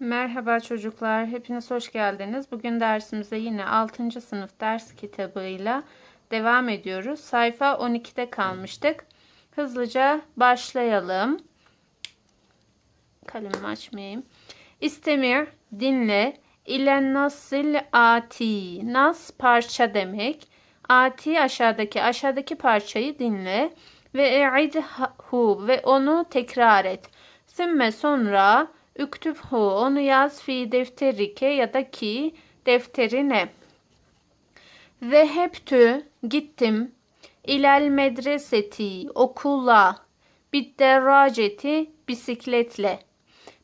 Merhaba çocuklar, hepiniz hoş geldiniz. Bugün dersimize yine 6. sınıf ders kitabıyla devam ediyoruz. Sayfa 12'de kalmıştık. Hızlıca başlayalım. Kalemimi açmayayım. İstemir, dinle. İlen nasil ati. Nas parça demek. Ati aşağıdaki, aşağıdaki parçayı dinle. Ve e'idhu ve onu tekrar et. Sümme sonra üktübhu onu yaz fi defterike ya da ki defterine. Zehebtü gittim ilel medreseti okula bidderraceti bisikletle.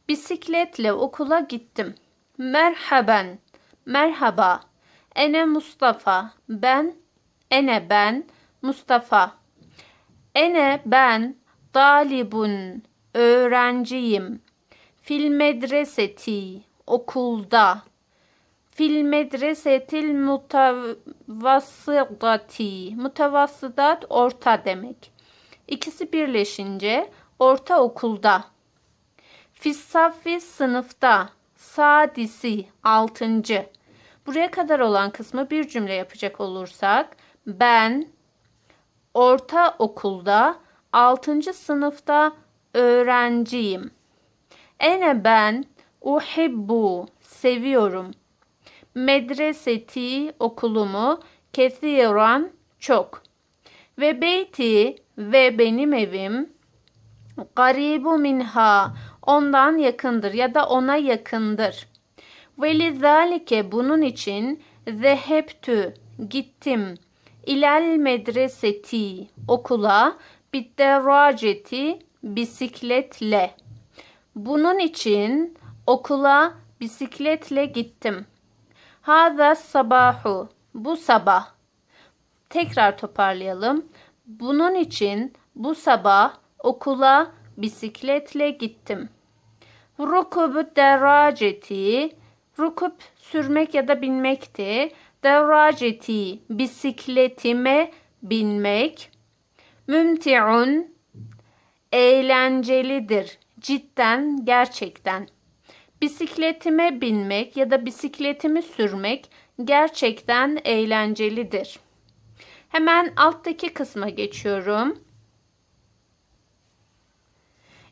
Bisikletle okula gittim. Merhaben merhaba. Ene Mustafa ben ene ben Mustafa. Ene ben dalibun öğrenciyim. Fil medreseti okulda. Fil medresetil mutavassıdati. Mutavassıdat orta demek. İkisi birleşince orta okulda. Fissafi sınıfta. Sadisi altıncı. Buraya kadar olan kısmı bir cümle yapacak olursak ben orta okulda 6. sınıfta öğrenciyim. Ene ben uhibbu seviyorum. Medreseti okulumu kethiran çok. Ve beyti ve benim evim garibu minha ondan yakındır ya da ona yakındır. Ve lizalike bunun için zehebtü gittim ilal medreseti okula bitterraceti bisikletle. Bunun için okula bisikletle gittim. Hada sabahu bu sabah. Tekrar toparlayalım. Bunun için bu sabah okula bisikletle gittim. Rukubu deraceti rukup sürmek ya da binmekti. Deraceti bisikletime binmek. Mümti'un eğlencelidir. Cidden, gerçekten. Bisikletime binmek ya da bisikletimi sürmek gerçekten eğlencelidir. Hemen alttaki kısma geçiyorum.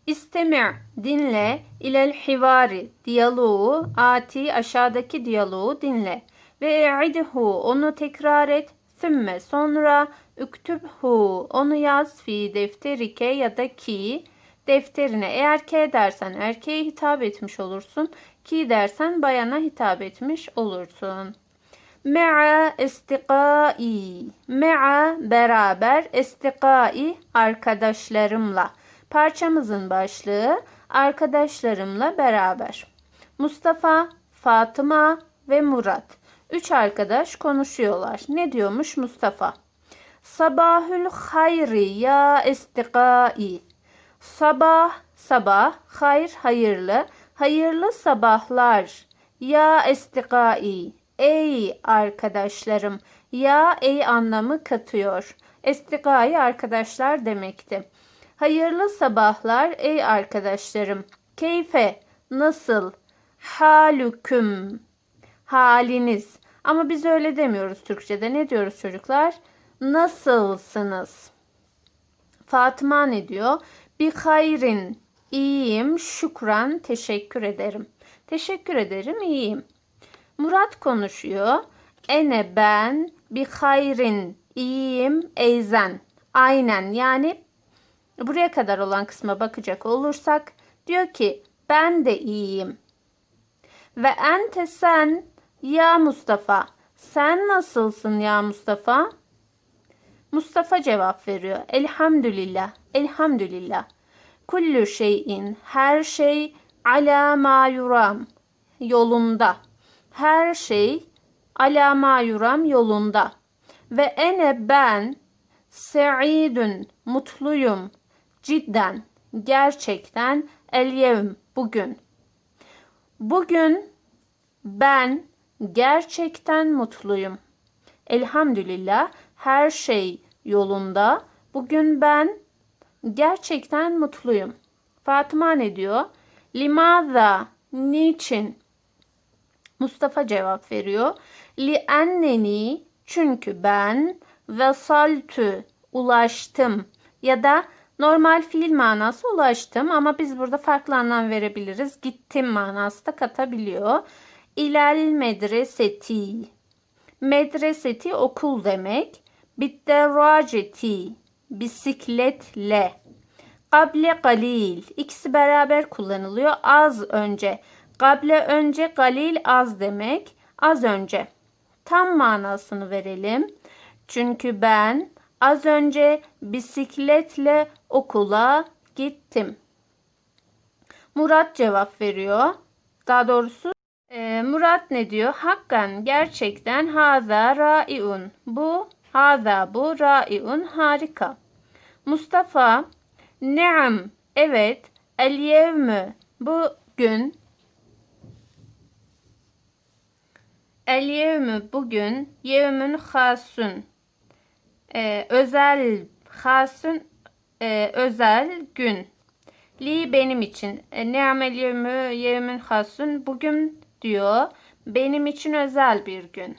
İstemi' dinle ilel hivari diyaloğu ati aşağıdaki diyaloğu dinle ve e'idhu onu tekrar et sümme sonra üktübhu onu yaz fi defterike ya da ki defterine eğer K dersen erkeğe hitap etmiş olursun ki dersen bayana hitap etmiş olursun. Me'a istikai. Me'a beraber istikai arkadaşlarımla. Parçamızın başlığı arkadaşlarımla beraber. Mustafa, Fatıma ve Murat. Üç arkadaş konuşuyorlar. Ne diyormuş Mustafa? Sabahül hayri ya istikai. Sabah, sabah, hayır, hayırlı, hayırlı sabahlar. Ya istikai, ey arkadaşlarım. Ya ey anlamı katıyor. Estikai arkadaşlar demekti. Hayırlı sabahlar ey arkadaşlarım. Keyfe, nasıl? Halüküm, haliniz. Ama biz öyle demiyoruz Türkçe'de. Ne diyoruz çocuklar? Nasılsınız? Fatıma ne diyor? Bir hayrin, iyiyim, şükran, teşekkür ederim. Teşekkür ederim, iyiyim. Murat konuşuyor. Ene ben bir hayrin, iyiyim, eyzen. Aynen yani buraya kadar olan kısma bakacak olursak diyor ki ben de iyiyim. Ve ente sen ya Mustafa sen nasılsın ya Mustafa? Mustafa cevap veriyor. Elhamdülillah, elhamdülillah. Kullu şeyin, her şey ala ma yuram, yolunda. Her şey ala ma yuram yolunda. Ve ene ben se'idun, mutluyum. Cidden, gerçekten el bugün. Bugün ben gerçekten mutluyum. Elhamdülillah her şey yolunda. Bugün ben gerçekten mutluyum. Fatıma ne diyor? Limaza Niçin? Mustafa cevap veriyor. Li anneni çünkü ben vesaltü ulaştım ya da normal fiil manası ulaştım ama biz burada farklı anlam verebiliriz. Gittim manası da katabiliyor. İlel medreseti. Medreseti okul demek. Bitterraceti bisikletle. Kable galil. İkisi beraber kullanılıyor. Az önce. Kable önce, galil az demek. Az önce. Tam manasını verelim. Çünkü ben az önce bisikletle okula gittim. Murat cevap veriyor. Daha doğrusu e, Murat ne diyor? Hakkan gerçekten haza raiun. Bu haza bu raiun harika. Mustafa Neam evet el yevmü bugün el yevmü bugün yevmün hasun Ee, özel hasun e, özel gün li benim için e, neam el yevmü yevmün hasun bugün diyor benim için özel bir gün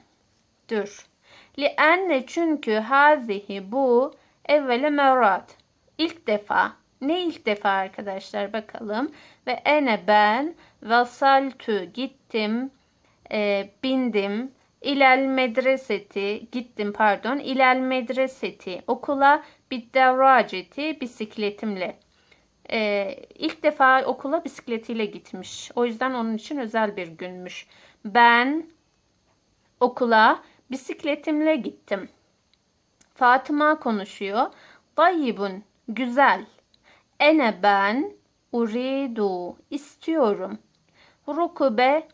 dur li enne çünkü hazihi bu evvele merat İlk defa. Ne ilk defa arkadaşlar bakalım. Ve ene ben vasaltu gittim e, bindim ilel medreseti gittim pardon ilel medreseti okula biddevraceti bisikletimle. E, ilk defa okula bisikletiyle gitmiş. O yüzden onun için özel bir günmüş. Ben okula bisikletimle gittim. Fatıma konuşuyor. Tayyibun Güzel. Ene ben uridu istiyorum. Rukube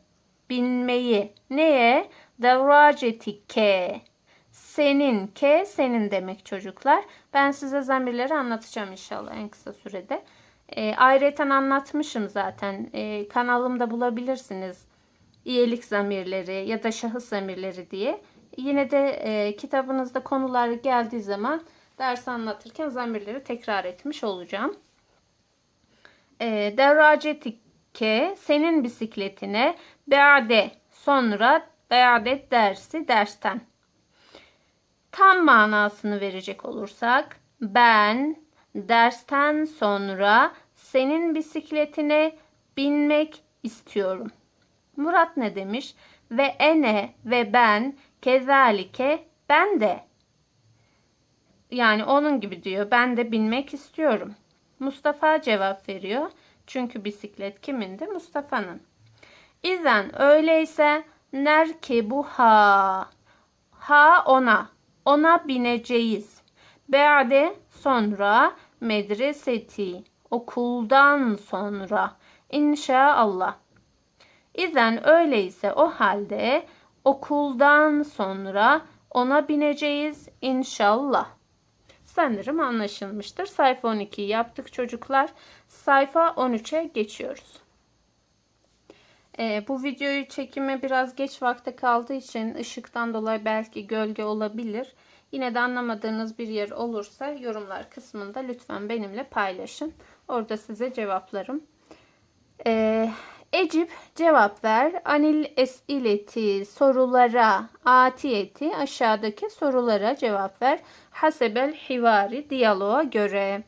binmeyi. Neye? Devracetike. Senin ke senin demek çocuklar. Ben size zamirleri anlatacağım inşallah en kısa sürede. E, ayrıca anlatmışım zaten. E, kanalımda bulabilirsiniz. İyelik zamirleri ya da şahıs zamirleri diye. Yine de e, kitabınızda konular geldiği zaman ders anlatırken zamirleri tekrar etmiş olacağım. E, Derracetike senin bisikletine beade sonra beadet dersi dersten. Tam manasını verecek olursak ben dersten sonra senin bisikletine binmek istiyorum. Murat ne demiş? Ve ene ve ben kezalike ben de yani onun gibi diyor. Ben de binmek istiyorum. Mustafa cevap veriyor. Çünkü bisiklet kimindi? Mustafa'nın. İzen öyleyse nerki bu ha. Ha ona. Ona bineceğiz. Be'de sonra medreseti. Okuldan sonra. İnşallah. İzen öyleyse o halde okuldan sonra ona bineceğiz inşallah. Sanırım anlaşılmıştır. Sayfa 12'yi yaptık çocuklar. Sayfa 13'e geçiyoruz. Ee, bu videoyu çekime biraz geç vakte kaldığı için ışıktan dolayı belki gölge olabilir. Yine de anlamadığınız bir yer olursa yorumlar kısmında lütfen benimle paylaşın. Orada size cevaplarım. Ee, Ecip cevap ver. Anil esileti sorulara atiyeti aşağıdaki sorulara cevap ver. Hasebel hivari diyaloğa göre.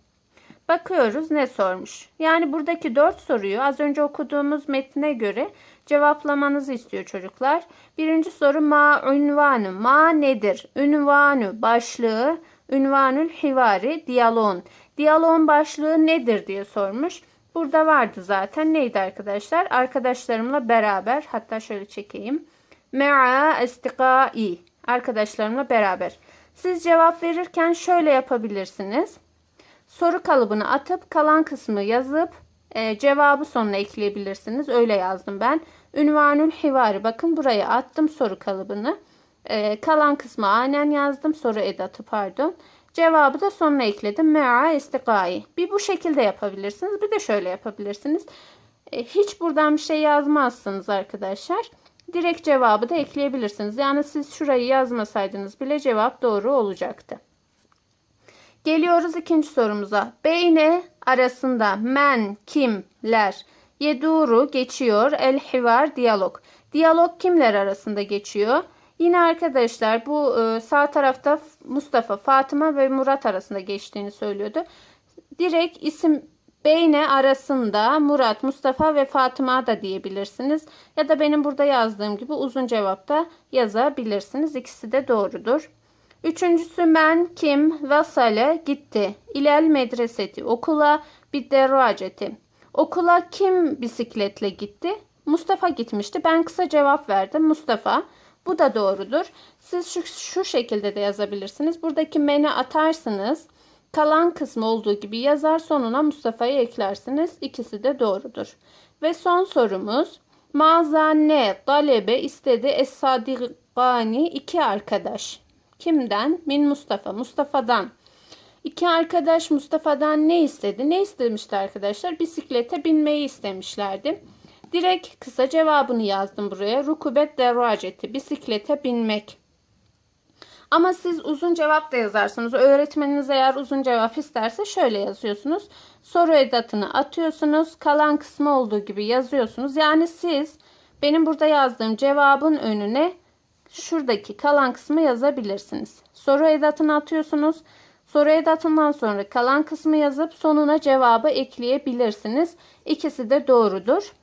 Bakıyoruz ne sormuş. Yani buradaki dört soruyu az önce okuduğumuz metne göre cevaplamanızı istiyor çocuklar. Birinci soru ma ünvanı. Ma nedir? Ünvanı başlığı. Ünvanül hivari diyaloğun. Diyaloğun başlığı nedir diye sormuş. Burada vardı zaten. Neydi arkadaşlar? Arkadaşlarımla beraber hatta şöyle çekeyim. Me'a estikai. Arkadaşlarımla beraber. Siz cevap verirken şöyle yapabilirsiniz. Soru kalıbını atıp kalan kısmı yazıp e, cevabı sonuna ekleyebilirsiniz. Öyle yazdım ben. Ünvanül hivari. Bakın buraya attım soru kalıbını. E, kalan kısmı aynen yazdım. Soru edatı pardon. Cevabı da sonuna ekledim. Me'a istikai. Bir bu şekilde yapabilirsiniz. Bir de şöyle yapabilirsiniz. E, hiç buradan bir şey yazmazsınız arkadaşlar. Direkt cevabı da ekleyebilirsiniz. Yani siz şurayı yazmasaydınız bile cevap doğru olacaktı. Geliyoruz ikinci sorumuza. Beyne arasında men, kimler Yeduru geçiyor. El hivar diyalog. Diyalog kimler arasında geçiyor? Yine arkadaşlar bu e, sağ tarafta Mustafa, Fatıma ve Murat arasında geçtiğini söylüyordu. Direkt isim Beyne arasında Murat, Mustafa ve Fatıma da diyebilirsiniz. Ya da benim burada yazdığım gibi uzun cevapta yazabilirsiniz. İkisi de doğrudur. Üçüncüsü men kim vasale gitti. İlel medreseti okula bir derraceti. Okula kim bisikletle gitti? Mustafa gitmişti. Ben kısa cevap verdim. Mustafa. Bu da doğrudur. Siz şu, şu şekilde de yazabilirsiniz. Buradaki meni atarsınız. Kalan kısmı olduğu gibi yazar sonuna Mustafa'yı eklersiniz. İkisi de doğrudur. Ve son sorumuz. Mazanne talebe istedi es-sadigani iki arkadaş. Kimden? Min Mustafa. Mustafa'dan. İki arkadaş Mustafa'dan ne istedi? Ne istemişti arkadaşlar? Bisiklete binmeyi istemişlerdi. Direkt kısa cevabını yazdım buraya. Rukubet derraceti. Bisiklete binmek. Ama siz uzun cevap da yazarsınız. Öğretmeniniz eğer uzun cevap isterse şöyle yazıyorsunuz. Soru edatını atıyorsunuz. Kalan kısmı olduğu gibi yazıyorsunuz. Yani siz benim burada yazdığım cevabın önüne şuradaki kalan kısmı yazabilirsiniz. Soru edatını atıyorsunuz. Soru edatından sonra kalan kısmı yazıp sonuna cevabı ekleyebilirsiniz. İkisi de doğrudur.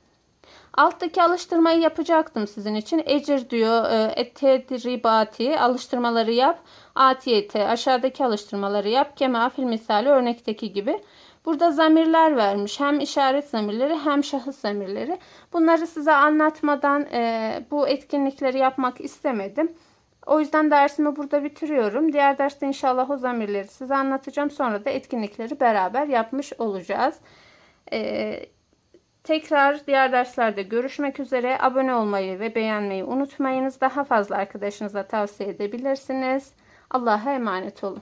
Alttaki alıştırmayı yapacaktım sizin için. Ecir diyor. E, alıştırmaları yap. Atiyete aşağıdaki alıştırmaları yap. Kema fil misali örnekteki gibi. Burada zamirler vermiş. Hem işaret zamirleri hem şahıs zamirleri. Bunları size anlatmadan e, bu etkinlikleri yapmak istemedim. O yüzden dersimi burada bitiriyorum. Diğer derste inşallah o zamirleri size anlatacağım. Sonra da etkinlikleri beraber yapmış olacağız. Ee, tekrar diğer derslerde görüşmek üzere. Abone olmayı ve beğenmeyi unutmayınız. Daha fazla arkadaşınıza tavsiye edebilirsiniz. Allah'a emanet olun.